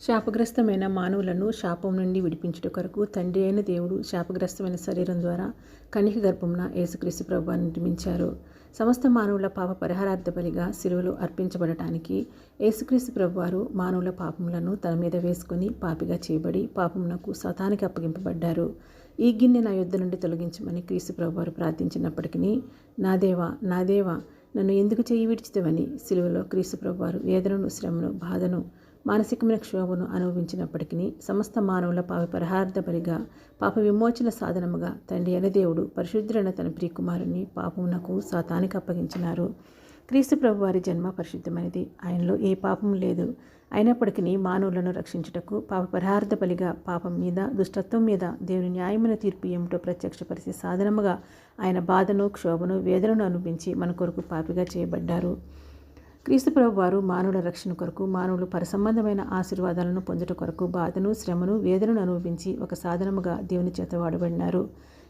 శాపగ్రస్తమైన మానవులను శాపం నుండి విడిపించుట కొరకు తండ్రి అయిన దేవుడు శాపగ్రస్తమైన శరీరం ద్వారా కన్యక గర్భంన యేసుక్రీస్తు ప్రభువాన్ని నిర్మించారు. సమస్త మానవుల పాప పరిహారార్థ బలిగా సిలువలో అర్పించబడటానికి యేసుక్రీస్తు ప్రభువారు మానవుల పాపములను తన మీద వేసుకుని పాపిగా చేయబడి పాపమునకు సతానికి అప్పగింపబడ్డారు. ఈ గిన్నె నా యుద్ధ నుండి తొలగించమని క్రీస్తు ప్రభువారు ప్రార్థించినప్పటికీ నా దేవా నా దేవా నన్ను ఎందుకు చేయి విడిచితవని సిలువలో క్రీస్తు ప్రభువారు వేదనను శ్రమను బాధను మానసికమైన క్షోభను అనుభవించినప్పటికీ సమస్త మానవుల పాప పరిహార్థ బలిగా పాప విమోచన సాధనముగా తండ్రి అయిన దేవుడు పరిశుద్ధులైన తన ప్రియకుమారుని పాపమునకు సాతానికి అప్పగించినారు. క్రీస్తు ప్రభు వారి జన్మ పరిశుద్ధమైనది. ఆయనలో ఏ పాపం లేదు. అయినప్పటికీ మానవులను రక్షించుటకు పాప పరిహార్థ బలిగా పాపం మీద దుష్టత్వం మీద దేవుని న్యాయమైన తీర్పు ఏమిటో ప్రత్యక్షపరిచే సాధనముగా ఆయన బాధను క్షోభను వేదనను అనుభవించి మన కొరకు పాపిగా చేయబడ్డారు. క్రీస్తు ప్రభు వారు మానవుల రక్షణ కొరకు మానవులు పరసంబంధమైన ఆశీర్వాదాలను పొందుట కొరకు బాధను శ్రమను వేదనను అనుభవించి ఒక సాధనముగా దేవుని చేత వాడబడినారు.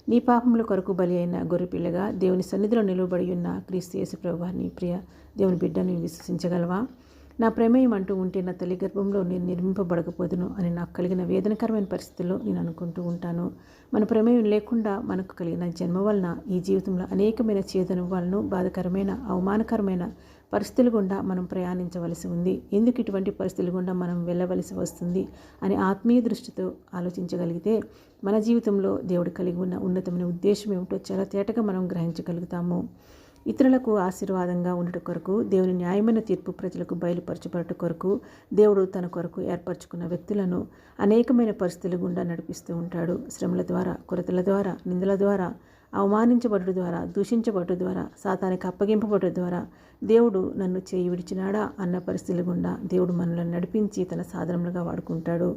నీ పాపముల కొరకు బలి అయిన గొర్రెపిల్లగా దేవుని సన్నిధిలో నిలువబడి ఉన్న క్రీస్తు యేసు ప్రభు వారిని ప్రియ దేవుని బిడ్డను విశ్వసించగలవా? నా ప్రమేయం అంటూ ఉంటే నా తల్లి గర్భంలో నేను నిర్మింపబడకపోదును అని నాకు కలిగిన వేదనకరమైన పరిస్థితుల్లో నేను అనుకుంటూ ఉంటాను. మన ప్రమేయం లేకుండా మనకు కలిగిన జన్మ వలన ఈ జీవితంలో అనేకమైన చేదనుభవాలను బాధకరమైన అవమానకరమైన పరిస్థితుల గుండా మనం ప్రయాణించవలసి ఉంది. ఎందుకు ఇటువంటి పరిస్థితుల గుండా మనం వెళ్ళవలసి వస్తుంది అని ఆత్మీయ దృష్టితో ఆలోచించగలిగితే మన జీవితంలో దేవుడు కలిగి ఉన్న ఉన్నతమైన ఉద్దేశం ఏమిటో చాలా తేటగా మనం గ్రహించగలుగుతాము. ఇతరులకు ఆశీర్వాదంగా ఉండట కొరకు దేవుని న్యాయమైన తీర్పు ప్రజలకు బయలుపరచబడట కొరకు దేవుడు తన కొరకు ఏర్పరచుకున్న వ్యక్తులను అనేకమైన పరిస్థితుల గుండా నడిపిస్తూ ఉంటాడు. శ్రమల ద్వారా కొరతల ద్వారా నిందల ద్వారా అవమానించబడుట ద్వారా దూషించబడుట ద్వారా సాతానికి అప్పగింపబడుట ద్వారా దేవుడు నన్ను చేయి విడిచినాడా? అన్న పరిస్థితుల గుండా దేవుడు మనల్ని నడిపించి తన సాధనలుగా వాడుకుంటాడు.